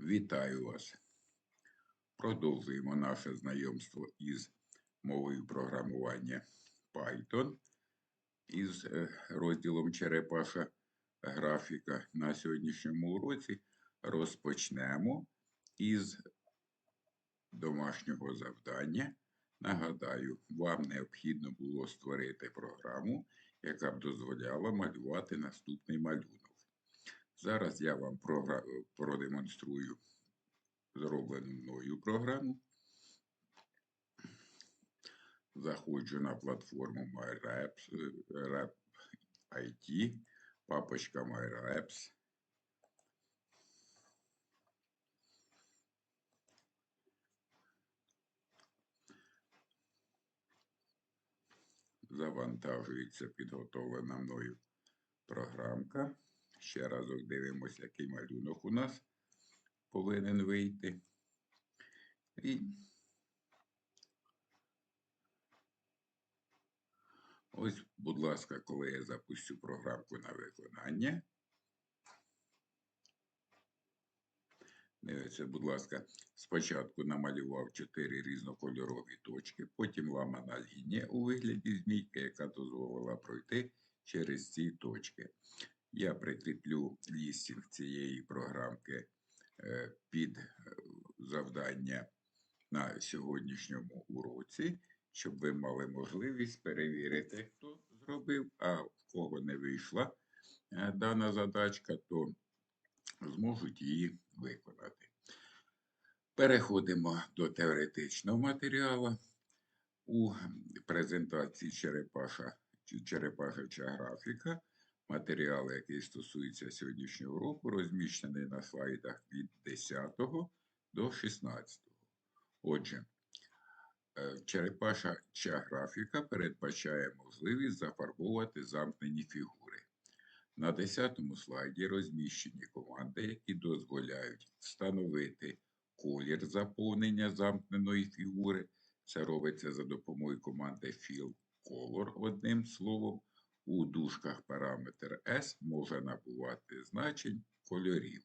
Вітаю вас! Продовжуємо наше знайомство із мовою програмування Python із е, розділом Черепаша графіка. На сьогоднішньому уроці розпочнемо із домашнього завдання. Нагадаю, вам необхідно було створити програму, яка б дозволяла малювати наступний малюнок. Зараз я вам продемонструю зроблену мною програму. Заходжу на платформу MyRaps, е, Rap IT, папочка MyRaps. Завантажується підготовлена мною програмка. Ще разок дивимося, який малюнок у нас повинен вийти. І ось, будь ласка, коли я запущу програмку на виконання. Дивіться, будь ласка, спочатку намалював чотири різнокольорові точки, потім ламана лінія у вигляді змійки, яка дозволила пройти через ці точки. Я прикріплю лістінг цієї програмки е, під е, завдання на сьогоднішньому уроці, щоб ви мали можливість перевірити, хто зробив, а в кого не вийшла е, дана задачка, то зможуть її виконати. Переходимо до теоретичного матеріалу. У презентації черепаша, чи черепашача графіка Матеріал, який стосується сьогоднішнього уроку, розміщений на слайдах від 10 до 16. Отже, е, черепашача графіка передбачає можливість зафарбовувати замкнені фігури. На 10 слайді розміщені команди, які дозволяють встановити колір заповнення замкненої фігури. Це робиться за допомогою команди Fill Color одним словом. У дужках параметр S може набувати значень кольорів.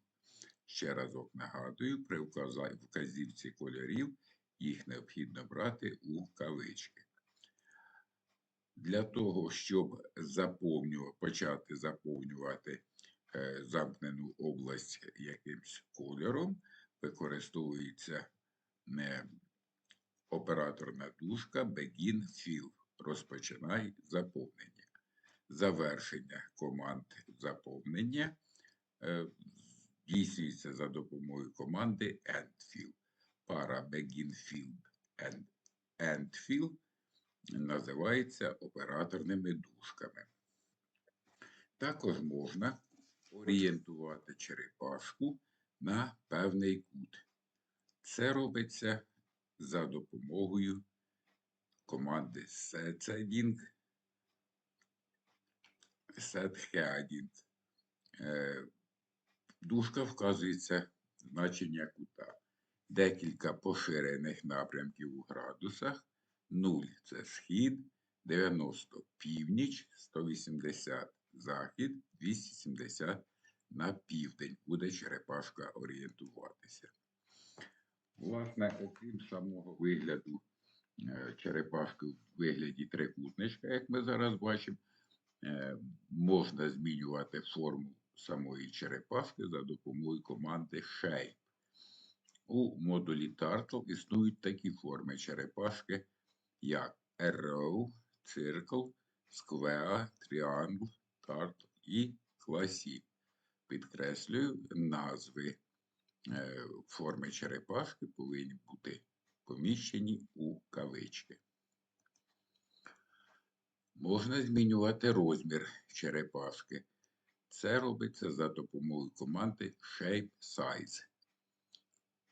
Ще разок нагадую, при вказівці кольорів їх необхідно брати у кавички. Для того, щоб почати заповнювати е, замкнену область якимсь кольором, використовується не операторна дужка Begin Fill. Розпочинай заповнення завершення команд заповнення е, здійснюється за допомогою команди EndFill. Пара BeginFill and EndFill називається операторними дужками. Також можна орієнтувати черепашку на певний кут. Це робиться за допомогою команди setting Е, дужка вказується значення кута. Декілька поширених напрямків у градусах. 0 це схід, 90 північ, 180 захід, 270 на південь. Буде черепашка орієнтуватися. Власне, окрім самого вигляду е, черепашки в вигляді трикутничка, як ми зараз бачимо, можна змінювати форму самої черепашки за допомогою команди Shape. У модулі Turtle існують такі форми черепашки, як Arrow, Circle, Square, Triangle, Turtle і Classic. Підкреслюю, назви е, форми черепашки повинні бути поміщені у кавички. Можна змінювати розмір черепашки. Це робиться за допомогою команди Shape Size.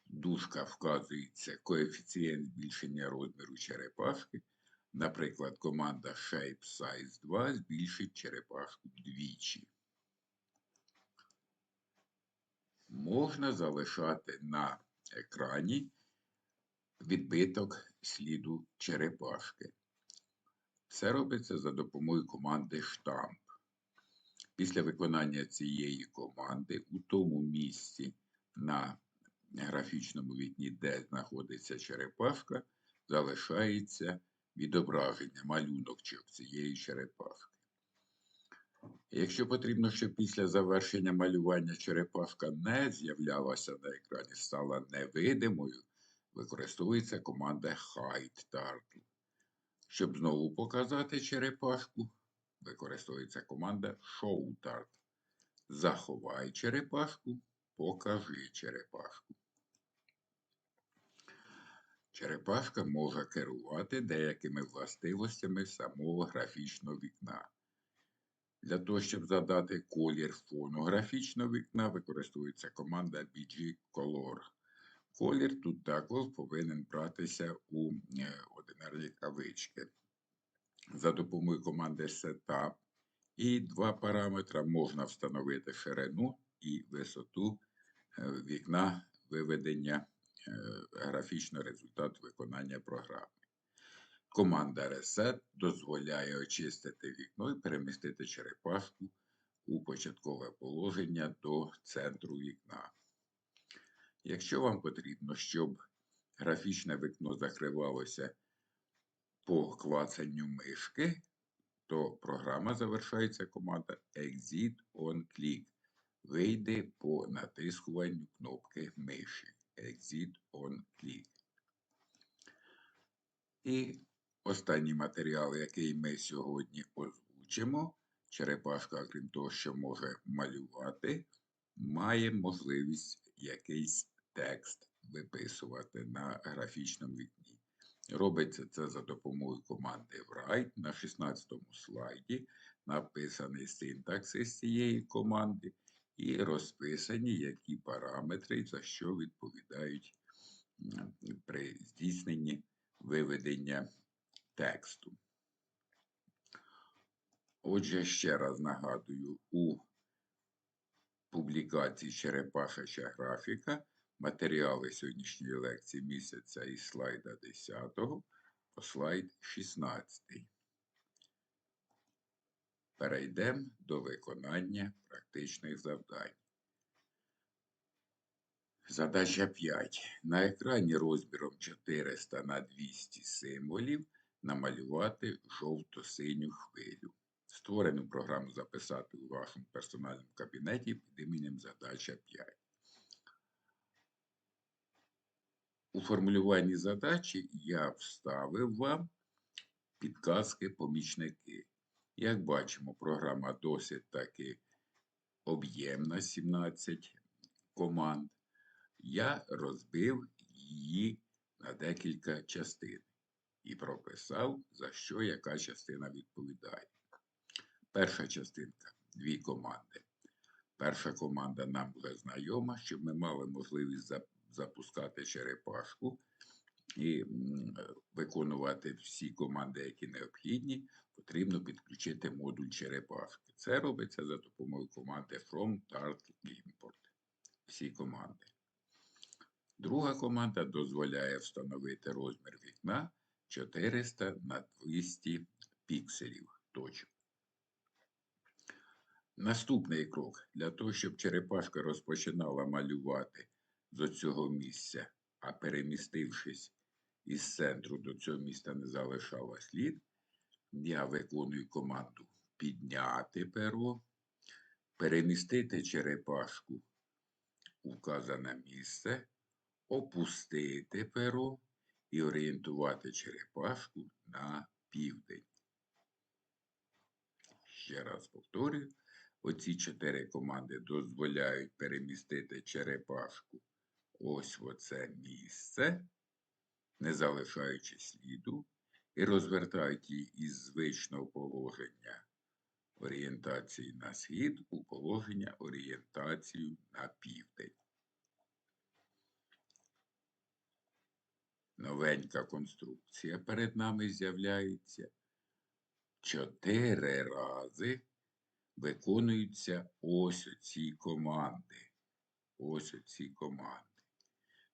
Дужка вказується коефіцієнт збільшення розміру черепашки. Наприклад, команда Shape Size 2 збільшить черепашку вдвічі. Можна залишати на екрані відбиток сліду черепашки. Все робиться за допомогою команди штамп. Після виконання цієї команди у тому місці на графічному вікні, де знаходиться черепашка, залишається відображення, малюнок цієї черепашки. Якщо потрібно, щоб після завершення малювання черепашка не з'являлася на екрані, стала невидимою, використовується команда Hide Turtle. Щоб знову показати черепашку, використовується команда Show Turtle. Заховай черепашку, покажи черепашку. Черепашка може керувати деякими властивостями самого графічного вікна. Для того, щоб задати колір фону графічного вікна, використовується команда BG Color. Колір тут також повинен братися у е, одинарні кавички. За допомогою команди Setup і два параметри можна встановити ширину і висоту е, вікна виведення е, графічного результату виконання програми. Команда Reset дозволяє очистити вікно і перемістити черепашку у початкове положення до центру вікна. Якщо вам потрібно, щоб графічне вікно закривалося по клацанню мишки, то програма завершається команда Exit on Click. Вийде по натискуванню кнопки миші. Exit on Click. І останній матеріал, який ми сьогодні озвучимо, черепашка, крім того, що може малювати, має можливість якийсь текст виписувати на графічному вікні. Робиться це за допомогою команди Write. На 16 слайді написаний синтаксис цієї команди і розписані, які параметри за що відповідають при здійсненні виведення тексту. Отже, ще раз нагадую, у публікації Черепашача графіка матеріали сьогоднішньої лекції місяця із слайда 10 по слайд 16. Перейдемо до виконання практичних завдань. Задача 5. На екрані розміром 400 на 200 символів намалювати жовто-синю хвилю. Створену програму записати у вашому персональному кабінеті під іменем задача 5. У формулюванні задачі я вставив вам підказки-помічники. Як бачимо, програма досить таки об'ємна 17 команд. Я розбив її на декілька частин і прописав, за що яка частина відповідає. Перша частинка дві команди. Перша команда нам вже знайома, щоб ми мали можливість запускати черепашку і виконувати всі команди, які необхідні, потрібно підключити модуль черепашки. Це робиться за допомогою команди From Turtle Import. Всі команди. Друга команда дозволяє встановити розмір вікна 400 на 200 пікселів. Точок. Наступний крок. Для того, щоб черепашка розпочинала малювати з цього місця, а перемістившись із центру до цього міста не залишала слід, я виконую команду підняти перо, перемістити черепашку у вказане місце, опустити перо і орієнтувати черепашку на південь. Ще раз повторюю, оці чотири команди дозволяють перемістити черепашку ось в оце місце, не залишаючи сліду, і розвертають її із звичного положення орієнтації на схід у положення орієнтацію на південь. Новенька конструкція перед нами з'являється. Чотири рази виконуються ось оці команди. Ось оці команди.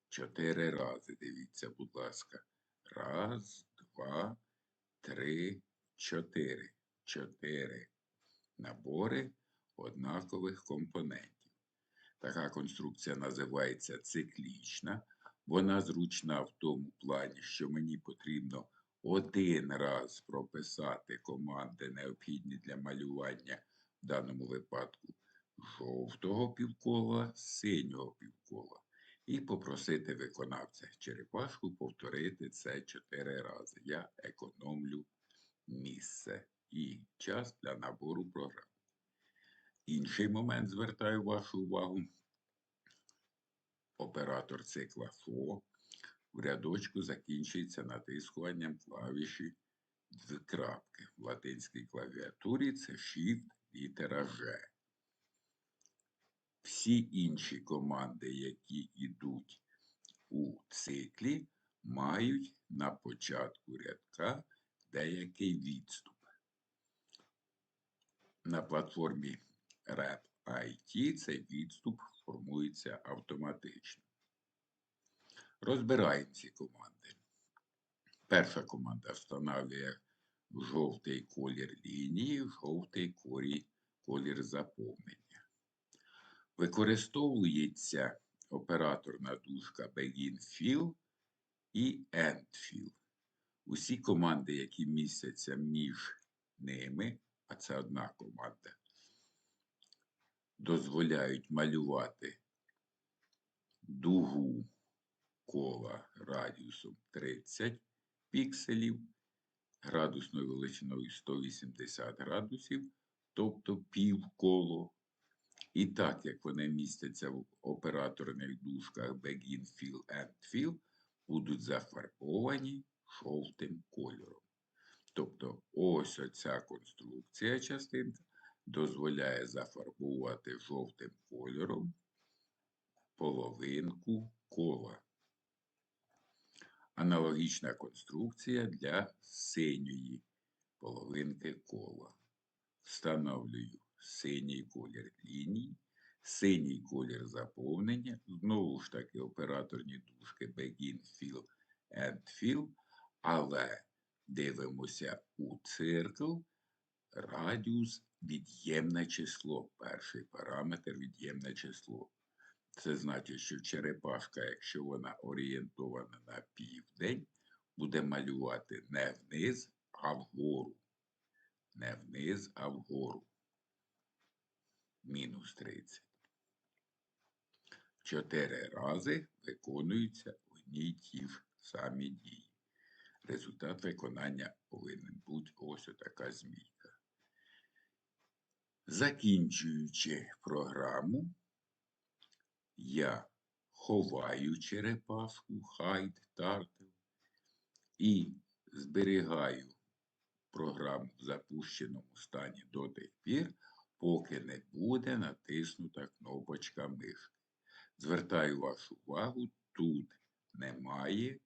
Чотири рази. Дивіться, будь ласка. Раз, два, три, чотири. Чотири набори однакових компонентів. Така конструкція називається циклічна. Вона зручна в тому плані, що мені потрібно один раз прописати команди, необхідні для малювання в даному випадку жовтого півкола, синього півкола. І попросити виконавця черепашку повторити це чотири рази. Я економлю місце і час для набору програм. Інший момент звертаю вашу увагу. Оператор цикла ФО в рядочку закінчується натискуванням клавіші двокрапки. В латинській клавіатурі це Shift літера G. Всі інші команди, які йдуть у циклі, мають на початку рядка деякий відступ. На платформі Rap IT цей відступ формується автоматично. Розбираємо ці команди. Перша команда встановлює жовтий колір лінії, жовтий колір заповнення. Використовується операторна дужка Begin Fill і End Fill. Усі команди, які містяться між ними, а це одна команда, дозволяють малювати дугу кола радіусом 30 пікселів, градусною величиною 180 градусів, тобто півколо. І так як вони містяться в операторних дужках Begin Fill End Fill, будуть зафарбовані жовтим кольором. Тобто ось оця конструкція частинка дозволяє зафарбувати жовтим кольором половинку кола. Аналогічна конструкція для синьої половинки кола. Встановлюю синій колір ліній, синій колір заповнення, знову ж таки операторні дужки Begin Fill End Fill, але дивимося у циркл радіус від'ємне число. Перший параметр від'ємне число. Це значить, що черепашка, якщо вона орієнтована на південь, буде малювати не вниз, а вгору. Не вниз, а вгору. Мінус 30. Чотири рази виконуються одні й ті ж самі дії. Результат виконання повинен бути ось така змійка. Закінчуючи програму, я ховаю черепашку Hide Turtle і зберігаю програму в запущеному стані до тих пір, поки не буде натиснута кнопочка мишки. Звертаю вашу увагу, тут немає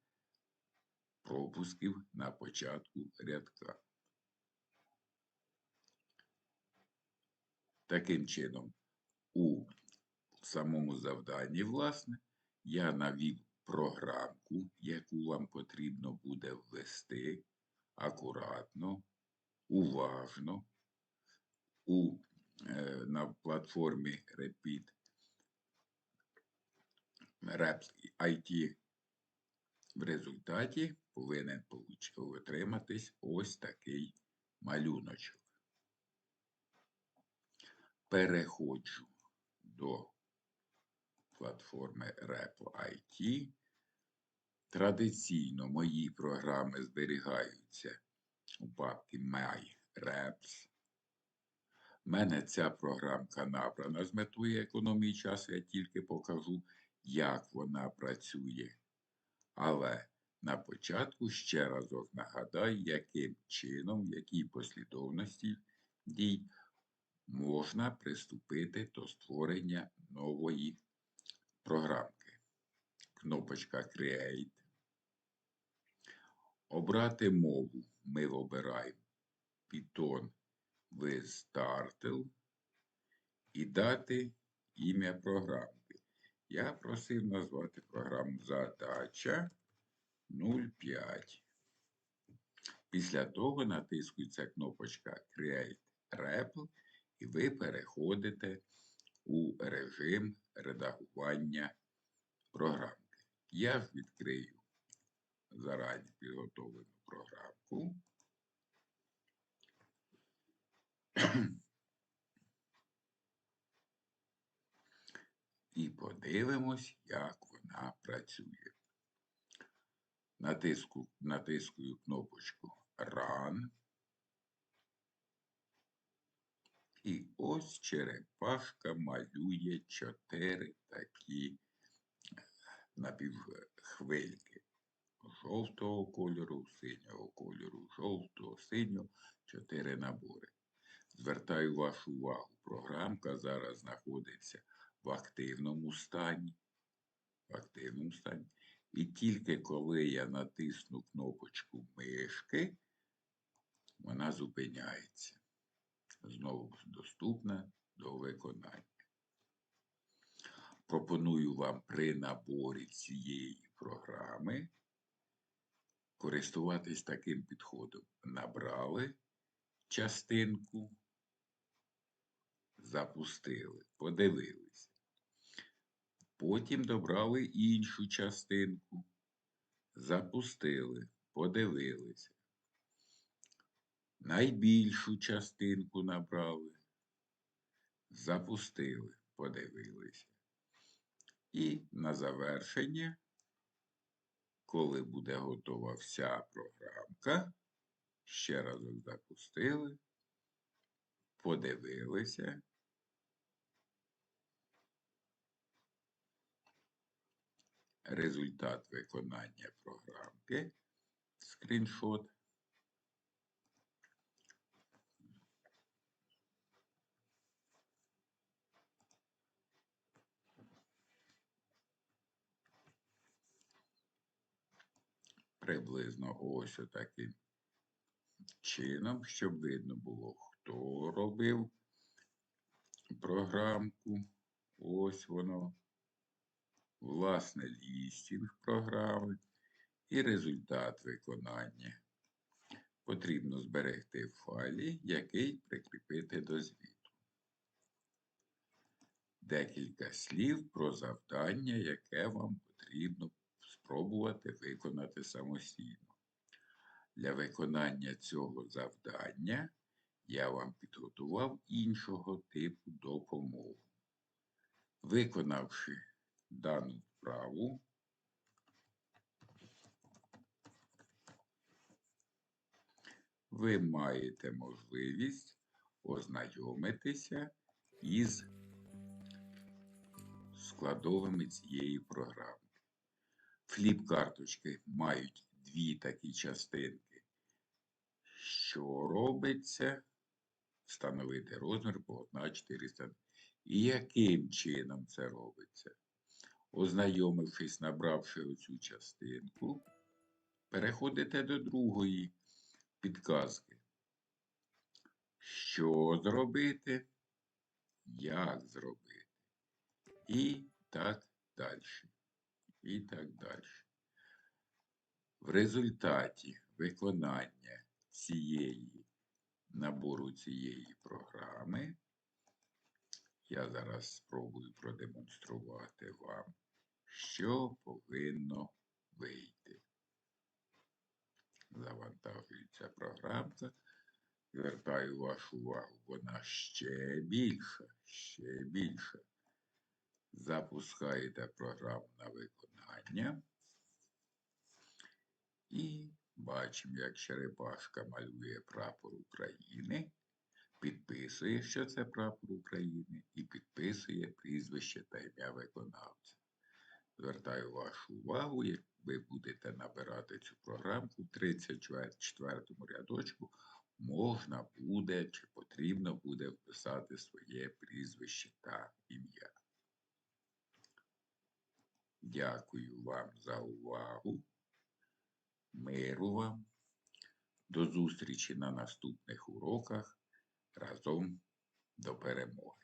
пропусків на початку рядка. Таким чином, у самому завданні, власне, я навів програмку, яку вам потрібно буде ввести акуратно, уважно у, е, на платформі Repeat Reps IT. В результаті повинен отриматись ось такий малюночок. Переходжу до платформи Repo IT. Традиційно мої програми зберігаються у папці My Reps. У мене ця програмка набрана з метою економії часу, я тільки покажу, як вона працює. Але на початку ще разок нагадаю, яким чином, в якій послідовності дій можна приступити до створення нової програмки. Кнопочка Create. Обрати мову. Ми обираємо Python with Turtle і дати ім'я програмки. Я просив назвати програму Задача 05. Після того натискується кнопочка Create REPL і ви переходите у режим редагування програмки. Я відкрию зарані підготовлену програмку. І подивимось, як вона працює. Натиску, натискую кнопочку Run. І ось черепашка малює чотири такі напівхвильки. Жовтого кольору, синього кольору, жовтого, синього, чотири набори. Звертаю вашу увагу, програмка зараз знаходиться в активному стані. В активному стані. І тільки коли я натисну кнопочку мишки, вона зупиняється. Знову доступна до виконання. Пропоную вам при наборі цієї програми користуватись таким підходом. Набрали частинку, запустили, подивилися. Потім добрали іншу частинку, запустили, подивилися. Найбільшу частинку набрали, запустили, подивилися. І на завершення, коли буде готова вся програмка, ще разок запустили, подивилися. Результат виконання програмки, скріншот. Приблизно ось отаким чином, щоб видно було, хто робив програмку. Ось воно. Власне, лістінг програми і результат виконання. Потрібно зберегти в файлі, який прикріпити до звіту. Декілька слів про завдання, яке вам потрібно спробувати виконати самостійно. Для виконання цього завдання я вам підготував іншого типу допомогу. Виконавши дану вправу, ви маєте можливість ознайомитися із складовими цієї програми. Фліп-карточки мають дві такі частинки. Що робиться? Встановити розмір полотна 400. І яким чином це робиться? Ознайомившись, набравши оцю частинку, переходите до другої підказки. Що зробити? Як зробити? І так далі і так далі. В результаті виконання цієї набору цієї програми я зараз спробую продемонструвати вам, що повинно вийти. Завантажується програмка. Звертаю вашу увагу, вона ще більша, ще більша. Запускаєте програму на виконання. І бачимо, як Черепашка малює прапор України, підписує, що це прапор України, і підписує прізвище та ім'я виконавця. Звертаю вашу увагу, як ви будете набирати цю програмку в 34 рядочку, можна буде чи потрібно буде вписати своє прізвище та ім'я. Дякую вам за увагу. Миру вам. До зустрічі на наступних уроках. Разом до перемоги.